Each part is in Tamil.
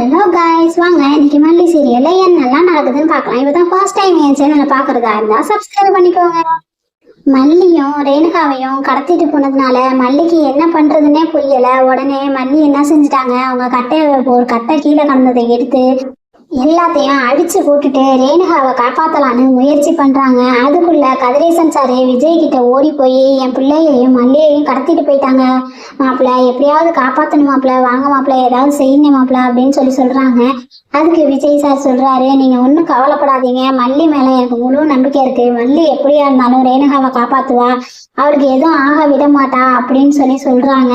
ஹலோ காய்ஸ் வாங்க. இன்னைக்கு மல்லி சீரியல்ல என்னெல்லாம் நடக்குதுன்னு பார்க்கலாம். இப்போ தான் ஃபர்ஸ்ட் டைம் என் சேனலை பார்க்கறதா இருந்தா சப்ஸ்கிரைப் பண்ணிக்கோங்க. மல்லியும் ரேணுகாவையும் கடத்திட்டு போனதுனால மல்லிக்கு என்ன பண்றதுன்னே புரியல. உடனே மல்லி என்ன செஞ்சுட்டாங்க? அவங்க கட்டையை ஒரு கட்டை கீழே கடந்ததை எடுத்து எல்லாத்தையும் அடிச்சு போட்டுட்டு ரேணுகாவை காப்பாத்தலான்னு முயற்சி பண்றாங்க. அதுக்குள்ள கதிரேசன் சாரு விஜய் கிட்ட ஓடி போய் என் பிள்ளையையும் மல்லியையும் கடத்திட்டு போயிட்டாங்க. மாப்பிள்ள எப்படியாவது காப்பாத்தணும் மாப்பிள்ள வாங்க மாப்பிள்ள ஏதாவது செய்யணும் மாப்பிள்ள அப்படின்னு சொல்லி சொல்றாங்க. அதுக்கு விஜய் சார் சொல்றாரு நீங்க ஒன்றும் கவலைப்படாதீங்க. மல்லி மேல எனக்கு முழு நம்பிக்கை இருக்கு. மல்லி எப்படியா இருந்தாலும் ரேணுகாவை காப்பாத்துவா. அவருக்கு எதுவும் ஆக விட மாட்டா அப்படின்னு சொல்லி சொல்றாங்க.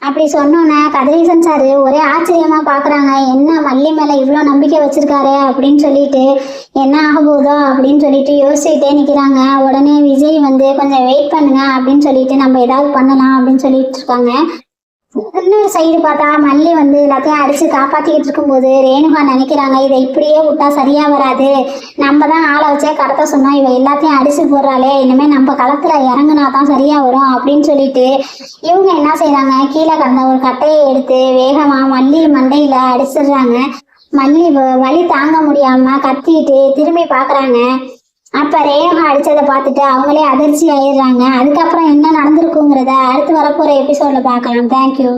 அப்படி சொன்னோன்னே கதிரேசன் சார் ஒரே ஆச்சரியமா பாக்குறாங்க. என்ன மல்லி மேல இவ்வளோ நம்பிக்கை வச்சிருக்காரு? அப்படின்னு சொல்லிட்டு என்ன ஆக போதோ அப்படின்னு சொல்லிட்டு யோசிச்சுட்டே நிக்கிறாங்க. உடனே விஜய் வந்து கொஞ்சம் வெயிட் பண்ணுங்க. அப்படின்னு சொல்லிட்டு நம்ம ஏதாவது பண்ணலாம். அப்படின்னு சொல்லிட்டு இருக்காங்க. இன்னொரு சைடு பார்த்தா மல்லி வந்து எல்லாத்தையும் அடிச்சு காப்பாத்திக்கிட்டு இருக்கும்போது ரேணுகா நினைக்கிறாங்க இதை இப்படியே விட்டா சரியா வராது. நம்ம தான் ஆளை வச்சே கடத்த சொன்னோம் இவ எல்லாத்தையும் அடிச்சு போடுறாளே இனிமே நம்ம களத்துல இறங்குனா தான் சரியா வரும் அப்படின்னு சொல்லிட்டு இவங்க என்ன செய்யறாங்க கீழே கடந்த ஒரு கட்டையை எடுத்து வேகமா மல்லி மண்டையில அடிச்சிடுறாங்க. மல்லி வலி தாங்க முடியாம கத்திட்டு திரும்பி பாக்குறாங்க அப்ப ரேகா அடிச்சதை பார்த்துட்டு அவங்களே அதிர்ச்சி ஆயிடுறாங்க அதுக்கப்புறம் என்ன நடந்திருக்குங்கிறத அடுத்து வரப்போற எபிசோட்ல பார்க்கலாம். தேங்க்யூ